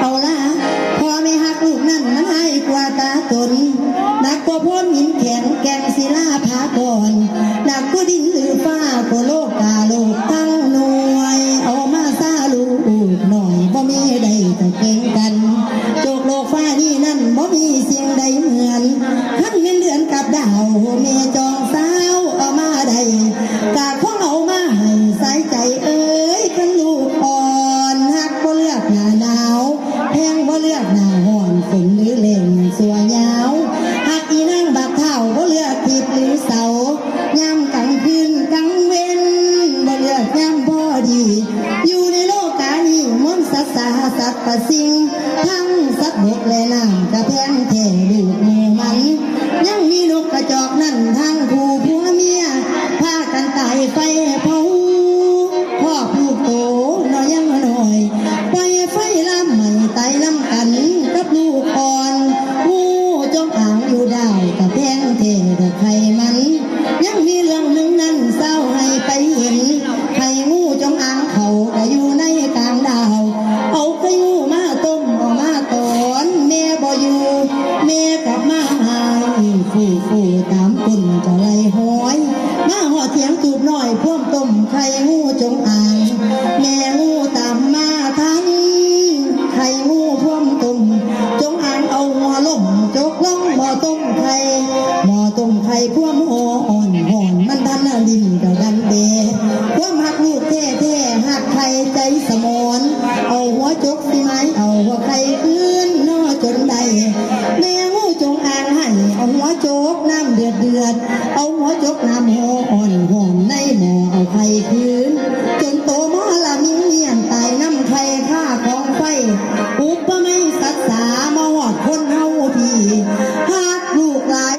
เอาละพอไม่หักลูกนั่นมันให้กว่าตาตนนักกว่าพ้นหินแข็งแกงศิลาผาก่อนนักกว่าดินหรือฟ้าก็โลกกาโลก มีสิ่งใดเหมือนทั้งเงินเดือนกับดาวเมจองสาวเอามาได้กาของเอามาให้สายใจเอ้ยกันลูกอ่อนหักบ่เลือกหนาหนาวแพงบ่เลือกหนาห้อนฝนหรือเล่นสัวยาวหักอีนั่งบักเท่าบ่เลือกทิศหรือเสายามกลางคืนกลางเว้นบ่เลือกยามพอดี อยู่ในโลกกานี้มนต์สัตว์สาสัตว์ประสิ่งทั้ง ฟูตามคนจะไล่ห้อย มาหอเทียงจูบหน่อยพ่วงต้มไข่งูจงอาง แม่งู เดือดเดือด เอาหัวจกน้ำหออ่อนหอมในหม้อเอาไฟคืน จนโตมาละมีเมียนตายน้ำไข่ข้าของไฟอุปไม่ศักษามาหอดคนเฮา